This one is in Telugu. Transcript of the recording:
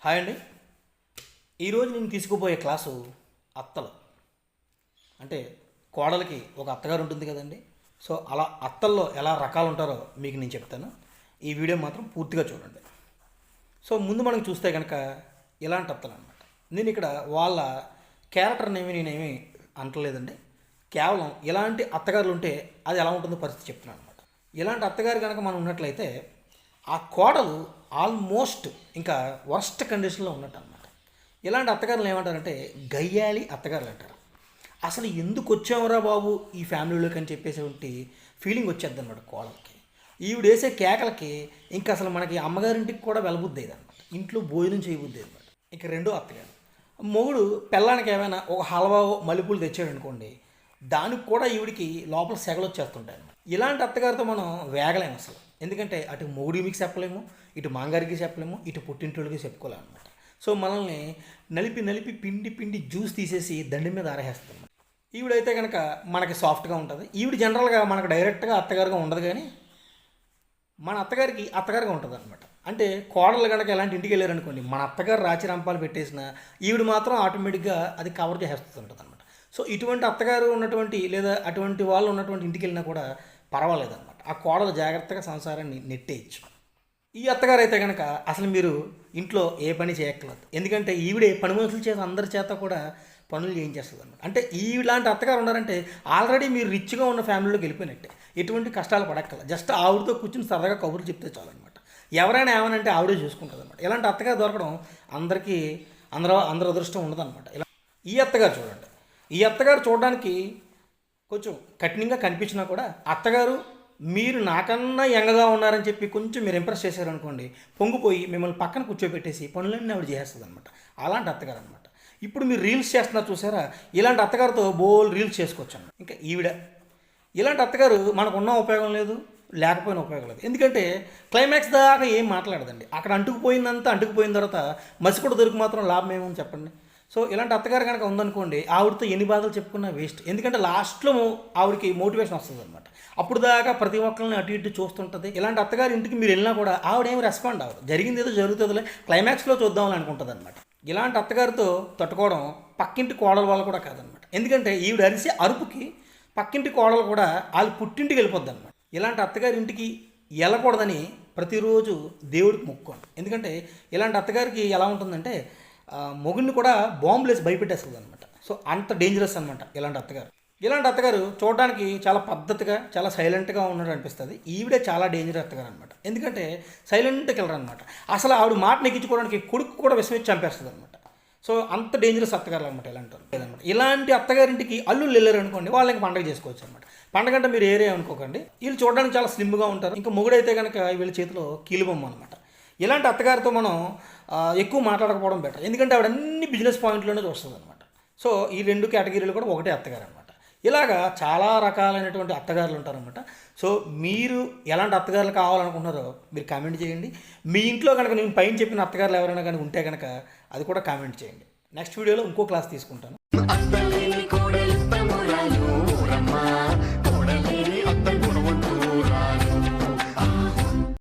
హాయ్ అండి. ఈరోజు నేను తీసుకుపోయే క్లాసు అత్తలు. అంటే కోడలకి ఒక అత్తగారు ఉంటుంది కదండి. సో అలా అత్తల్లో ఎలా రకాలు ఉంటారో మీకు నేను చెప్తాను. ఈ వీడియో మాత్రం పూర్తిగా చూడండి. సో ముందు మనం చూస్తే కనుక ఇలాంటి అత్తలు అనమాట నేను ఇక్కడ వాళ్ళ క్యారెక్టర్ని ఏమి నేనేమి అంటలేదండి. కేవలం ఇలాంటి అత్తగారులు ఉంటే అది ఎలా ఉంటుందో పరిస్థితి చెప్తున్నాను అనమాట ఇలాంటి అత్తగారు కనుక మనం ఉన్నట్లయితే ఆ కోడలు ఆల్మోస్ట్ ఇంకా వర్స్ట్ కండిషన్లో ఉన్నట్టు అనమాట ఇలాంటి అత్తగారులు ఏమంటారంటే గయ్యాలి అత్తగారులు అంటారు. అసలు ఎందుకు వచ్చావురా బాబు ఈ ఫ్యామిలీలోకి అని చెప్పేసి ఫీలింగ్ వచ్చేది అనమాట కోడలకి. ఈవిడ వేసే కేకలకి ఇంకా అసలు మనకి అమ్మగారింటికి కూడా వెళ్ళబుద్ది అనమాట ఇంట్లో భోజనం చేయబుద్ది అనమాట ఇక రెండో అత్తగారు మొగుడు పెళ్ళానికి ఏమైనా ఒక హల్వా మల్లెపూలు తెచ్చాడు అనుకోండి దానికి కూడా ఈవిడికి లోపల సెగలు వచ్చేస్తుంటాయి ఇలాంటి అత్తగారితో మనం వేగలేము అసలు. ఎందుకంటే అటు మొగుడికి మీకు చెప్పలేము ఇటు మాంగారికి చెప్పలేము ఇటు పుట్టింటోళ్ళకి చెప్పుకోలేము సో మనల్ని నలిపి నలిపి పిండి పిండి జ్యూస్ తీసేసి దండి మీద ఆరేస్తుంది ఈవిడైతే కనుక మనకి సాఫ్ట్గా ఉంటుంది. ఈవిడ జనరల్గా మనకు డైరెక్ట్గా అత్తగారుగా ఉండదు కానీ మన అత్తగారికి అత్తగారుగా ఉంటుంది అనమాట అంటే కోడలు కనుక ఎలాంటి ఇంటికి వెళ్ళారనుకోండి మన అత్తగారు రాచిరంపాలు పెట్టేసిన ఈవిడ మాత్రం ఆటోమేటిక్గా అది కవర్ చేసేస్తుంటుంది అనమాట సో ఇటువంటి అత్తగారు ఉన్నటువంటి లేదా అటువంటి వాళ్ళు ఉన్నటువంటి ఇంటికి వెళ్ళినా కూడా పర్వాలేదన్నమాట. ఆ కోడలు జాగ్రత్తగా సంసారాన్ని నెట్టేయచ్చు. ఈ అత్తగారు అయితే కనుక అసలు మీరు ఇంట్లో ఏ పని చేయక్కర్లేదు. ఎందుకంటే ఈవిడే పని మనుషుల చేత అందరి చేత కూడా పనులు చేయించేస్తుంది అనమాట అంటే ఇలాంటి అత్తగారు ఉన్నారంటే ఆల్రెడీ మీరు రిచ్గా ఉన్న ఫ్యామిలీలోకి వెళ్ళిపోయినట్టే. ఎటువంటి కష్టాలు పడక్కల జస్ట్ ఆవిడతో కూర్చుని సరదాగా కబుర్లు చెప్తే చాలన్నమాట. ఎవరైనా ఏమనంటే ఆవిడే చూసుకుంటుంది అనమాట ఇలాంటి అత్తగారు దొరకడం అందరికీ అందరూ అందరి అదృష్టం ఉండదన్నమాట. ఇలా ఈ అత్తగారు చూడండి. ఈ అత్తగారు చూడడానికి కొంచెం కఠినంగా కనిపించినా కూడా అత్తగారు మీరు నాకన్నా యంగగా ఉన్నారని చెప్పి కొంచెం మీరు ఇంప్రెస్ చేశారనుకోండి పొంగిపోయి మిమ్మల్ని పక్కన కూర్చోబెట్టేసి పనులన్నీ ఆవిడ చేస్తుంది అనమాట అలాంటి అత్తగారు అనమాట ఇప్పుడు మీరు రీల్స్ చేస్తున్నారు చూసారా? ఇలాంటి అత్తగారితో బోల్ రీల్స్ చేసుకోవచ్చు ఇంకా ఈవిడ ఇలాంటి అత్తగారు మనకున్న ఉపయోగం లేదు లేకపోయినా ఉపయోగం లేదు. ఎందుకంటే క్లైమాక్స్ దాకా ఏం మాట్లాడదండి. అక్కడ అంటుకుపోయిందంతా అంటుకుపోయిన తర్వాత మసికుడు దొరికి మాత్రం లాభం ఏమని చెప్పండి? సో ఇలాంటి అత్తగారు కనుక ఉందనుకోండి ఆవిడతో ఎన్ని బాధలు చెప్పుకున్నా వేస్ట్. ఎందుకంటే లాస్ట్లో ఆవిడకి మోటివేషన్ వస్తుంది అనమాట అప్పుడు దాకా ప్రతి ఒక్కరిని అటు ఇటు చూస్తుంటుంది. ఇలాంటి అత్తగారి ఇంటికి మీరు వెళ్ళినా కూడా ఆవిడ రెస్పాండ్ అవ్వదు. జరిగింది ఏదో జరుగుతుందిలే క్లైమాక్స్లో చూద్దామని అనుకుంటుంది అనమాట ఇలాంటి అత్తగారితో తట్టుకోవడం పక్కింటి కోడల వాళ్ళు కూడా కాదనమాట ఎందుకంటే ఈవిడ అరిసే అరుపుకి పక్కింటి కోడలు కూడా వాళ్ళు పుట్టింటికి వెళ్ళిపోద్ది అనమాట ఇలాంటి అత్తగారి ఇంటికి వెళ్ళకూడదని ప్రతిరోజు దేవుడికి మొక్కుకోండి ఎందుకంటే ఇలాంటి అత్తగారికి ఎలా ఉంటుందంటే మొగుడిని కూడా బాంబులేసి భయపెట్టేస్తుంది అనమాట సో అంత డేంజరస్ అనమాట ఇలాంటి అత్తగారు. ఇలాంటి అత్తగారు చూడడానికి చాలా పద్ధతిగా చాలా సైలెంట్గా ఉన్నట్టు అనిపిస్తుంది. ఈవిడే చాలా డేంజర్ అత్తగారు అనమాట ఎందుకంటే సైలెంట్ వెళ్ళరు అనమాట అసలు ఆవిడ మాట నెగ్గించుకోవడానికి కొడుకు కూడా విషమిచ్చి చంపేస్తుంది అనమాట సో అంత డేంజరస్ అత్తగారు అనమాట ఇలాంటి లేదనమాట ఇలాంటి అత్తగారింటికి అల్లుళ్ళు వెళ్ళారు అనుకోండి వాళ్ళకి పండగ చేసుకోవచ్చు అనమాట పండగ అంటే మీరు ఏరియా అనుకోకండి వీళ్ళు చూడడానికి చాలా స్లిమ్గా ఉంటారు. ఇంకా మొగుడైతే కనుక వీళ్ళ చేతిలో కీలుబొమ్మ అనమాట ఇలాంటి అత్తగారితో మనం ఎక్కువ మాట్లాడకపోవడం బెటర్ ఎందుకంటే ఆవిడ అన్ని బిజినెస్ పాయింట్లోనే చూస్తుంది అనమాట సో ఈ రెండు కేటగిరీలు కూడా ఒకటే అత్తగారు అనమాట ఇలాగా చాలా రకాలైనటువంటి అత్తగారులు ఉంటారనమాట సో మీరు ఎలాంటి అత్తగారులు కావాలనుకుంటున్నారో మీరు కామెంట్ చేయండి. మీ ఇంట్లో కనుక నేను పైన చెప్పిన అత్తగారులు ఎవరైనా కనుక ఉంటే కనుక అది కూడా కామెంట్ చేయండి. నెక్స్ట్ వీడియోలో ఇంకో క్లాస్ తీసుకుంటాను.